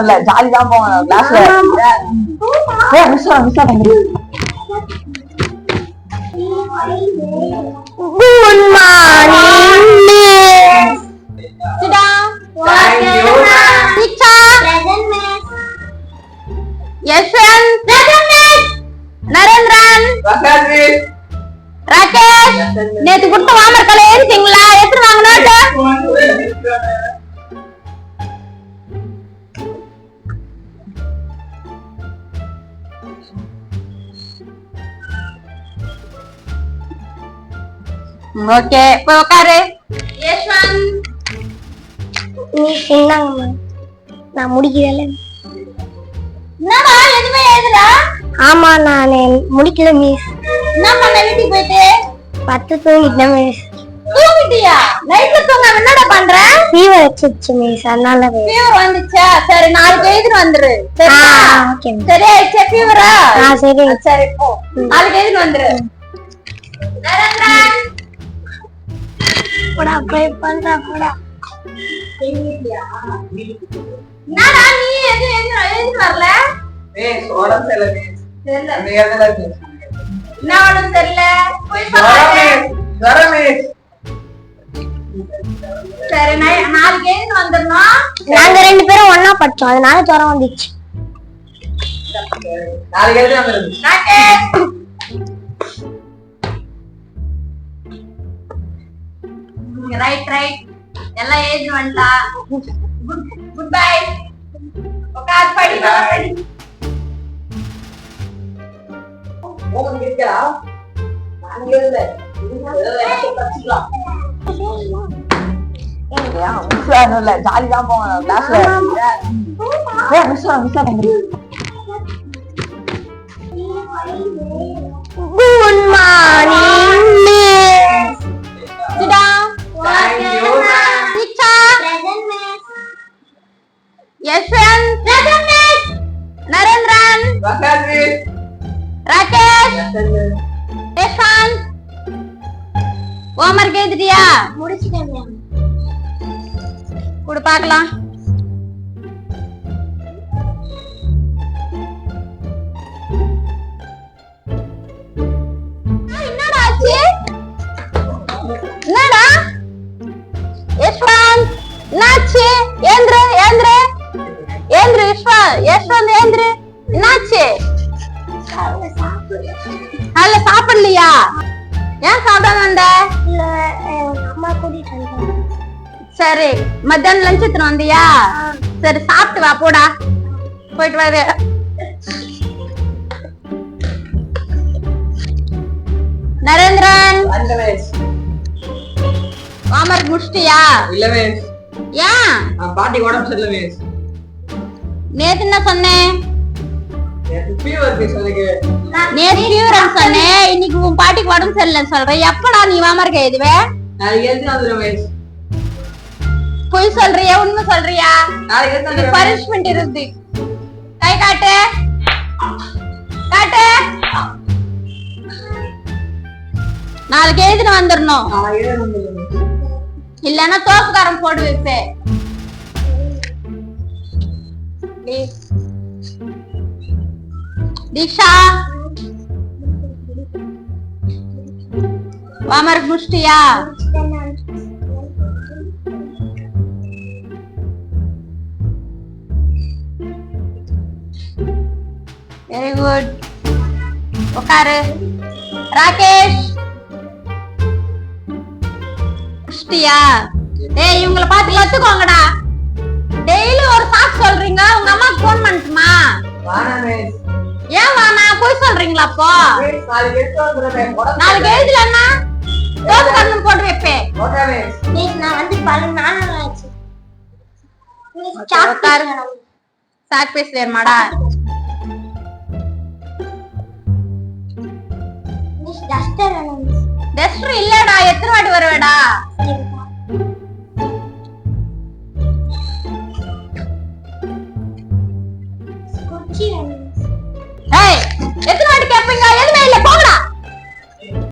இல்ல ஜாலி தான் போவேன் கிளாஸ்ல ஏ miss Good morning, miss. Sit down. Thank you. Yashwant. Narendran Vasanth miss Rakesh நேத்து கொடுத்த வாமர்களை எழுதிட்டீங்களா எடுத்து வாங்க நோட்டு ஓகே போய் உட்காரு நீ சொன்னாங்கம்மா நான் முடிக்கல என்னடா எதுவுமே எழுதுடா ஆமா நான் முடிக்கல மிஸ் என்ன பண்ண வீட்டுக்கு போயிட்டு? பத்து தூங்கிட்டேன் மிஸ் தூங்கிட்டியா? நைட்ல தூங்காம என்னடா பண்ற? ஃபீவர் வச்சிருச்சு மிஸ் அதனால ஃபீவர் வந்துச்சா? சரி நாளைக்கு எழுதிட்டு வந்துரு. ஆ சரியா ஓகே சரி ஆயிடுச்சா ஃபீவரா ஆ? சரி. சரி போ. நாளைக்கு எழுதிட்டு வந்துரு. நரேந்திரன் போடா போய் பண்றா போடா. என்னடா நீ? எது எழுதி எழுதிட்டு வரல? மிஸ் உடம்பு சரியில்லை தெரியல. இடத்துல மிஸ் என்ன ஒண்ணும் தெரியல. போய் ஜுரம் பாரு. மிஸ் சரி நை- நாளைக்கு எழுதிட்டு வந்துடணும்? நாங்க ரெண்டு பேரும் ஒண்ணா படிச்சோம். அதனால ஜுரம் வந்துச்சு. நாளைக்கு எழுதி வந்துடும் ரைட் ரைட் எல்லாம் ஏஜ் வந்துட்டா குட் குட் பை உட்கார் படி படி உங்களுக்கு இருக்கா நான் எழுதல போவேன் கிளாஸ்ல மிஸ் Yashwant. ஹோம்ஒர்க் எழுதிட்டியா? முடிச்சிட்டேன் மேம். கொடு பார்க்கலாம். சாப்பிடாம வந்த இல்ல அம்மா கூட்டிட்டு சரி மத்தியானம் லஞ்ச் எடுத்துட்டு வந்தியா? சரி சாப்பிட்டு வா போடா. போயிட்டு வர. நரேந்திரன். ஹோம்ஒர்க் முடிச்சிட்டியா? இல்ல மிஸ் ஏன் பாட்டி உடம்பு சரியில்லை மிஸ் நேத்து என்ன சொன்னேன் எனக்கு ஃபீவர் எனக்கு நேத்து ஃபீவர் சொன்னேன் உன் பாட்டிக்கு உடம்பு சரியில்லைன்னு சொல்றேன். எப்படா நீ எழுதி வந்துடும் மிஸ் பொய் சொல்றியா உண்மை சொல்றியா? பனிஷ்மெண்ட் இருக்கு கை காட்டு. காட்டு. நாளைக்கு எழுதிட்டு வந்துடணும் இல்லன்னா தோப்புக்காரன் போட்டு வைப்பேன் தீக்ஷா வாமருக்கு முடிச்சிட்டியா வெரி குட் உட்காரு ராகேஷ். முடிச்சிட்டியா டேய் இவங்கள பார்த்து கத்துக்கோங்கடா. டெய்லி ஒரு சாக்கு சொல்றீங்க உங்க அம்மாக்கு ஃபோன் பண்ணட்டுமா? ஏன் வானா? போய் சொல்றீங்களா அப்போ? நாளைக்கு எழுதலன்னா? தோப்பு கண்ணு போட்டு வைப்பேன். மிஸ் நான் வந்து பல நாள் ஆச்சு சாக் வேணும். மிஸ் டஸ்டர் இல்லடா. எத்தனை வாட்டி வருவேடா?